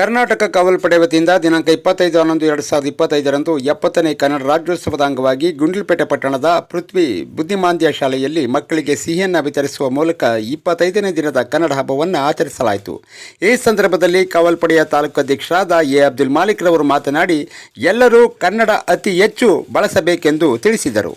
ಕರ್ನಾಟಕ ಕಾವಲ್ಪಡೆ ವತಿಯಿಂದ ದಿನಾಂಕ ಇಪ್ಪತ್ತೈದು ಹನ್ನೊಂದು ಎರಡು ಸಾವಿರದ ಇಪ್ಪತ್ತೈದರಂದು ಎಪ್ಪತ್ತನೇ ಕನ್ನಡ ರಾಜ್ಯೋತ್ಸವದ ಅಂಗವಾಗಿ ಗುಂಡ್ಲುಪೇಟೆ ಪಟ್ಟಣದ ಪೃಥ್ವಿ ಬುದ್ಧಿಮಾಂದ್ಯ ಶಾಲೆಯಲ್ಲಿ ಮಕ್ಕಳಿಗೆ ಸಿಹಿಯನ್ನು ವಿತರಿಸುವ ಮೂಲಕ ಇಪ್ಪತ್ತೈದನೇ ದಿನದ ಕನ್ನಡ ಹಬ್ಬವನ್ನು ಆಚರಿಸಲಾಯಿತು. ಈ ಸಂದರ್ಭದಲ್ಲಿ ಕಾವಲ್ಪಡೆಯ ತಾಲೂಕು ಅಧ್ಯಕ್ಷರಾದ ಎ. ಅಬ್ದುಲ್ ಮಾಲಿಕ್ ರವರು ಮಾತನಾಡಿ, ಎಲ್ಲರೂ ಕನ್ನಡ ಅತಿ ಹೆಚ್ಚು ಬಳಸಬೇಕೆಂದು ತಿಳಿಸಿದರು.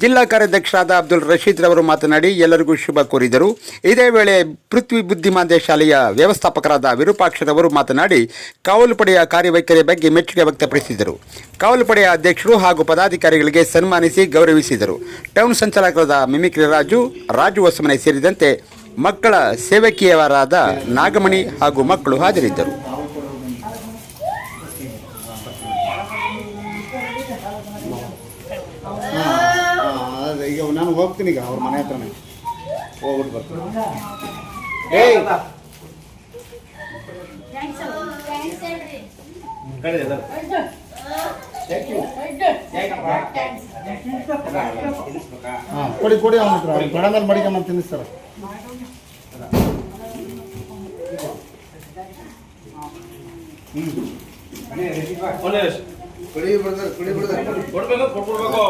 ಜಿಲ್ಲಾ ಕಾರ್ಯಾಧ್ಯಕ್ಷರಾದ ಅಬ್ದುಲ್ ರಶೀದ್ ರವರು ಮಾತನಾಡಿ, ಎಲ್ಲರಿಗೂ ಶುಭ ಕೋರಿದರು. ಇದೇ ವೇಳೆ ಪೃಥ್ವಿ ಬುದ್ಧಿಮಾಂದ್ಯ ಶಾಲೆಯ ವ್ಯವಸ್ಥಾಪಕರಾದ ವಿರೂಪಾಕ್ಷರವರು ಮಾತನಾಡಿ ಕಾವಲು ಪಡೆಯ ಕಾರ್ಯವೈಖರಿ ಬಗ್ಗೆ ಮೆಚ್ಚುಗೆ ವ್ಯಕ್ತಪಡಿಸಿದರು. ಕಾವಲು ಪಡೆಯ ಅಧ್ಯಕ್ಷರು ಹಾಗೂ ಪದಾಧಿಕಾರಿಗಳಿಗೆ ಸನ್ಮಾನಿಸಿ ಗೌರವಿಸಿದರು. ಟೌನ್ ಸಂಚಾಲಕರಾದ ಮಿಮಿಕ್ರಿ ರಾಜು ರಾಜು ಹೊಸಮನೆ ಸೇರಿದಂತೆ ಮಕ್ಕಳ ಸೇವಕಿಯವರಾದ ನಾಗಮಣಿ ಹಾಗೂ ಮಕ್ಕಳು ಹಾಜರಿದ್ದರು. ಈಗ ನಾನು ಹೋಗ್ತೀನಿ ಈಗ ಅವ್ರ ಮನೆ ಹತ್ರನೇ. ಹೋಗ್ಬಿಟ್ಟು ಬರ್ತೀನಿ. ಏಯ್! ಹಾಂ ಕೊಡಿ ಕೊಡಿ ಸರ್ ಹತ್ರ. ಬಡ ಮೇಲೆ ಕೊಡಿ ತಿನ್ನಿಸ್ತಾರ ಕೊಡ್ಬೇಕು ಕೊಟ್ಬಿಡ್ಬೇಕು.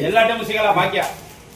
ಎಲ್ಲ ಟೈಮ್ ಸಿಗಲ್ಲ ಭಾಗ್ಯ.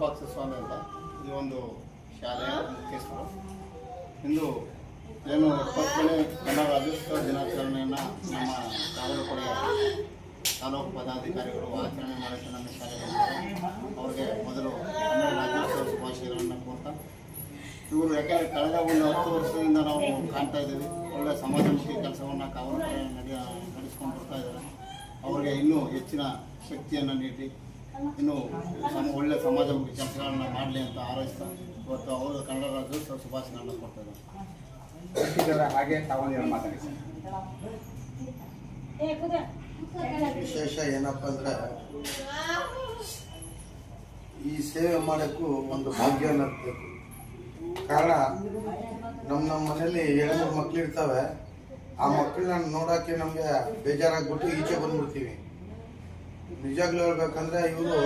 ವಿರೂಪಾಕ್ಷ ಸ್ವಾಮಿ ಅಂತ. ಈ ಒಂದು ಶಾಲೆಯ ಮುಖ್ಯಸ್ಥರು ಇಂದು ಏನು ಎಪ್ಪತ್ತನೇ ಕನ್ನಡ ರಾಜ್ಯೋತ್ಸವ ದಿನಾಚರಣೆಯನ್ನು ನಮ್ಮ ಕಾವಲು ಪಡೆಯ ತಾಲೂಕು ಪದಾಧಿಕಾರಿಗಳು ಆಚರಣೆ ಮಾಡೋಕ್ಕೆ ನಮ್ಮ ಶಾಲೆಗೆ ಅವರಿಗೆ ಮೊದಲು ಕನ್ನಡ ರಾಜ್ಯೋತ್ಸವ ಶುಭಾಶಯಗಳನ್ನು ಕೋರ್ತಾ. ಇವರು ಯಾಕಂದರೆ ಕಳೆದ ಒಂದು ಹತ್ತು ವರ್ಷದಿಂದ ನಾವು ಕಾಣ್ತಾ ಇದ್ದೀವಿ. ಒಳ್ಳೆಯ ಸಮಾಜಮುಖಿ ಕೆಲಸವನ್ನು ಕಾವಲು ನಡೆಯ ನಡೆಸ್ಕೊಂಡು ಬರ್ತಾ ಇದ್ದಾರೆ. ಅವರಿಗೆ ಇನ್ನೂ ಹೆಚ್ಚಿನ ಶಕ್ತಿಯನ್ನು ನೀಡಿ ಇನ್ನೂ ಸಮ ಒಳ್ಳೆ ಸಮಾಜ ಕೆಲಸಗಳನ್ನ ಮಾಡಲಿ ಅಂತ ಆರೈಸ್ತಾ ಇವತ್ತು ಅವರು ಕನ್ನಡ ರಾಜ್ಯೋತ್ಸವ ಶುಭಾಶಯಗಳನ್ನು ಕೊಡ್ತಾ ಇದ್ದಾರೆ. ಹಾಗೆ ತಾವು ಮಾತಾಡಿ. ವಿಶೇಷ ಏನಪ್ಪ ಅಂದ್ರೆ ಈ ಸೇವೆ ಮಾಡೋಕ್ಕೂ ಒಂದು ಭಾಗ್ಯ ಅನ್ನಬೇಕು ಕಾರಣ ನಮ್ಮ ನಮ್ಮ ಮನೇಲಿ ಏಳ್ನೂರು ಮಕ್ಳು ಇರ್ತವೆ. ಆ ಮಕ್ಕಳನ್ನ ನೋಡೋಕ್ಕೆ ನಮಗೆ ಬೇಜಾರಾಗ್ಬಿಟ್ಟು ಈಚೆ ಬಂದ್ಬಿಡ್ತೀವಿ. ನಿಜಾಗ್ಲೂ ಹೇಳ್ಬೇಕಂದ್ರೆ ಇವರು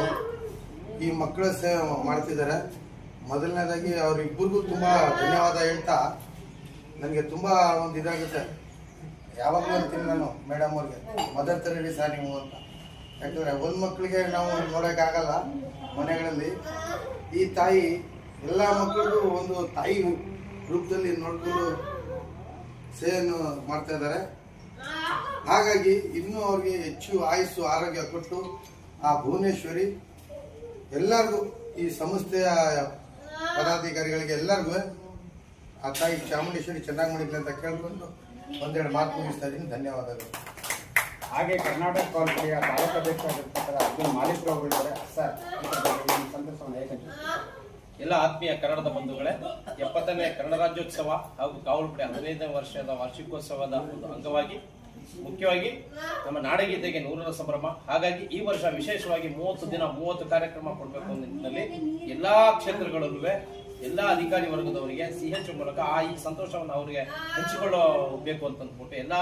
ಈ ಮಕ್ಕಳ ಸೇವೆ ಮಾಡ್ತಿದ್ದಾರೆ. ಮೊದಲನೇದಾಗಿ ಅವರಿಬ್ಬರಿಗೂ ತುಂಬ ಧನ್ಯವಾದ ಹೇಳ್ತಾ ನನಗೆ ತುಂಬ ಒಂದು ಇದಾಗುತ್ತೆ. ಯಾವಾಗಲೂ ಅಂತೀನಿ ನಾನು ಮೇಡಮ್ ಅವ್ರಿಗೆ ಮದರ್ ತರಡಿ ಸರ್ ನೀವು ಅಂತ. ಯಾಕಂದರೆ ಒಂದು ಮಕ್ಕಳಿಗೆ ನಾವು ನೋಡೋಕ್ಕಾಗಲ್ಲ ಮನೆಗಳಲ್ಲಿ. ಈ ತಾಯಿ ಎಲ್ಲ ಮಕ್ಕಳಿಗೂ ಒಂದು ತಾಯಿ ರೂಪದಲ್ಲಿ ನೋಡ್ಕೊಂಡು ಸೇವೆಯನ್ನು ಮಾಡ್ತಾ ಇದ್ದಾರೆ. ಹಾಗಾಗಿ ಇನ್ನೂ ಅವ್ರಿಗೆ ಹೆಚ್ಚು ಆಯಸ್ಸು ಆರೋಗ್ಯ ಕೊಟ್ಟು ಆ ಭುವನೇಶ್ವರಿ ಎಲ್ಲರಿಗೂ ಈ ಸಂಸ್ಥೆಯ ಪದಾಧಿಕಾರಿಗಳಿಗೆ ಎಲ್ಲರಿಗೂ ಆ ತಾಯಿ ಚಾಮುಂಡೇಶ್ವರಿ ಚೆನ್ನಾಗಿ ಮಾಡಿದ್ಲಿ ಅಂತ ಕೇಳ್ಕೊಂಡು ಒಂದೆರಡು ಮಾತು ಮುಗಿಸ್ತಾ ಇದ್ದೀನಿ. ಧನ್ಯವಾದಗಳು. ಹಾಗೆ ಕರ್ನಾಟಕ ಕಾಲೇಜಿಯ ತಾಲೂಕು ಅಧ್ಯಕ್ಷರಾಗಿರ್ತಕ್ಕಂಥ ಅಬ್ದುಲ್ ಮಾಲಿಕ್ ಅವರು ಇದ್ದಾರೆ. ಸರ್ ಎಲ್ಲ ಆತ್ಮೀಯ ಕನ್ನಡದ ಬಂಧುಗಳೇ ಎಪ್ಪತ್ತನೇ ಕನ್ನಡ ರಾಜ್ಯೋತ್ಸವ ಹಾಗೂ ಕಾವಲುಪಡೆ ಹದಿನೈದನೇ ವರ್ಷದ ವಾರ್ಷಿಕೋತ್ಸವದ ಒಂದು ಅಂಗವಾಗಿ ಮುಖ್ಯವಾಗಿ ನಮ್ಮ ನಾಡಗೀತೆಗೆ ನೂರರ ಸಂಭ್ರಮ. ಹಾಗಾಗಿ ಈ ವರ್ಷ ವಿಶೇಷವಾಗಿ ಮೂವತ್ತು ದಿನ ಮೂವತ್ತು ಕಾರ್ಯಕ್ರಮ ಕೊಡಬೇಕು ಅನ್ನೋ ನಿಟ್ಟಿನಲ್ಲಿ ಎಲ್ಲಾ ಕ್ಷೇತ್ರಗಳಲ್ಲೂ ಎಲ್ಲಾ ಅಧಿಕಾರಿ ವರ್ಗದವರಿಗೆ ಸಿ ಎಚ್ ಮೂಲಕ ಆ ಈ ಸಂತೋಷವನ್ನು ಅವರಿಗೆ ಹಂಚಿಕೊಳ್ಳಬೇಕು ಅಂತ ಅಂದ್ಬಿಟ್ಟು ಎಲ್ಲಾ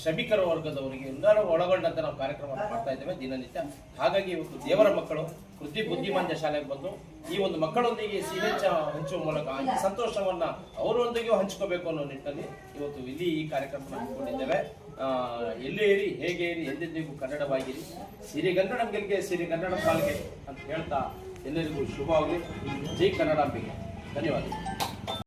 ಶ್ರಮಿಕರ ವರ್ಗದವರಿಗೆ ಎಲ್ಲರೂ ಒಳಗೊಂಡಂತೆ ನಾವು ಕಾರ್ಯಕ್ರಮವನ್ನು ಮಾಡ್ತಾ ಇದ್ದೇವೆ ದಿನನಿತ್ಯ. ಹಾಗಾಗಿ ಇವತ್ತು ದೇವರ ಮಕ್ಕಳು ಕೃತಿ ಬುದ್ಧಿಮಾಂದ್ಯ ಶಾಲೆಗೆ ಬಂದು ಈ ಒಂದು ಮಕ್ಕಳೊಂದಿಗೆ ಸಿ ಹೆಚ್ ಹಂಚುವ ಮೂಲಕ ಸಂತೋಷವನ್ನ ಅವರೊಂದಿಗೆ ಹಂಚ್ಕೋಬೇಕು ಅನ್ನೋ ನಿಟ್ಟಿನಲ್ಲಿ ಇವತ್ತು ಇಲ್ಲಿ ಈ ಕಾರ್ಯಕ್ರಮ ಹಮ್ಮಿಕೊಂಡಿದ್ದೇವೆ. ಆ, ಎಲ್ಲೇ ಇರಿ, ಹೇಗೆ ಇರಿ, ಎಂದೆಂದಿಗೂ ಕನ್ನಡವಾಗಿರಿ. ಸಿರಿಗನ್ನಡಂ ಗೆಲ್ಗೆ ಕನ್ನಡ ಪಾಲ್ಗೆ ಅಂತ ಹೇಳ್ತಾ ಎಲ್ಲರಿಗೂ ಶುಭವಾಗಲಿ. ಜೈ ಕನ್ನಡಾಂಬಿಕೆ ಧನ್ಯವಾದ